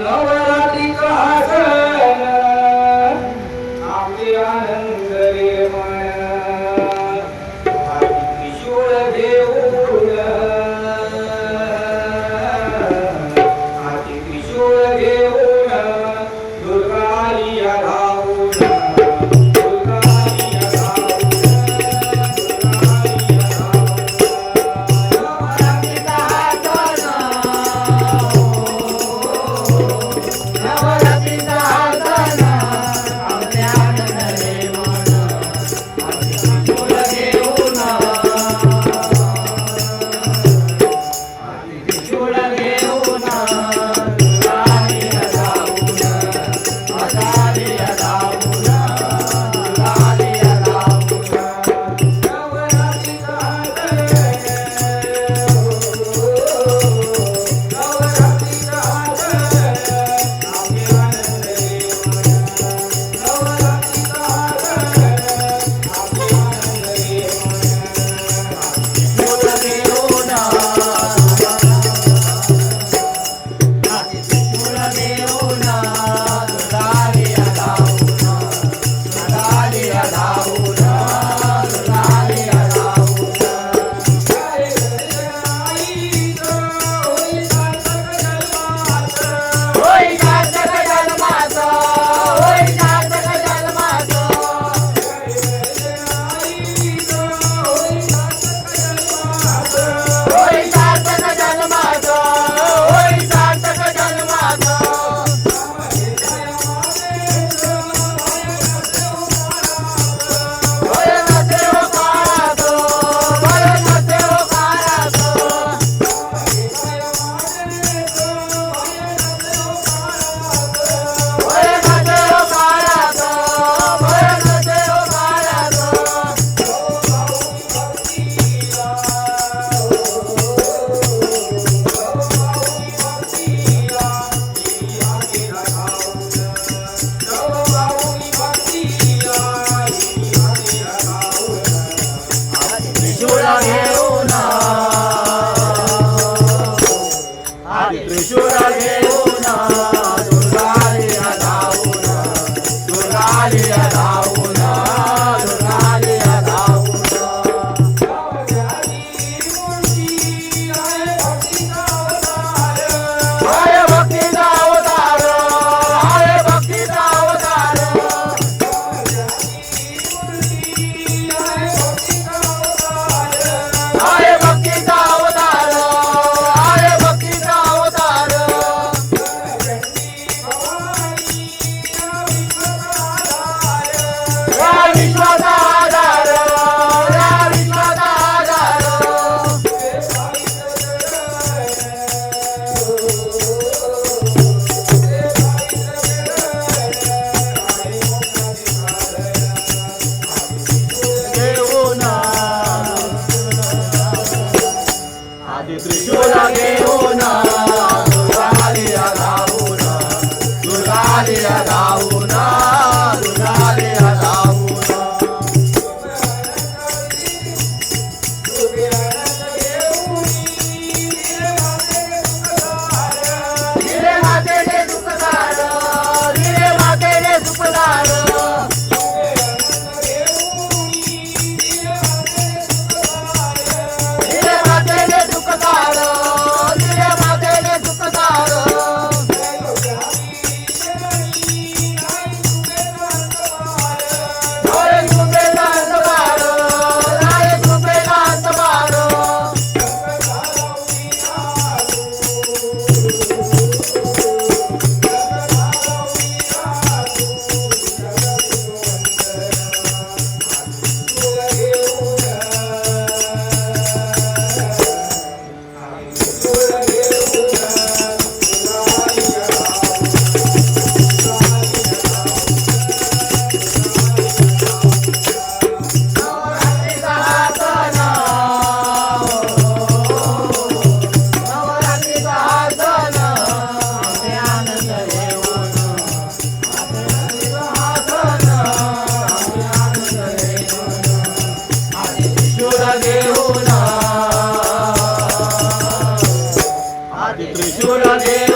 नवरात्री आनंद रे না శ్రీ త్రిశూల దేవునా దురాలియ రావునా దురాలియ రావునా దురాలియ రావు ত্রিশুরা দেব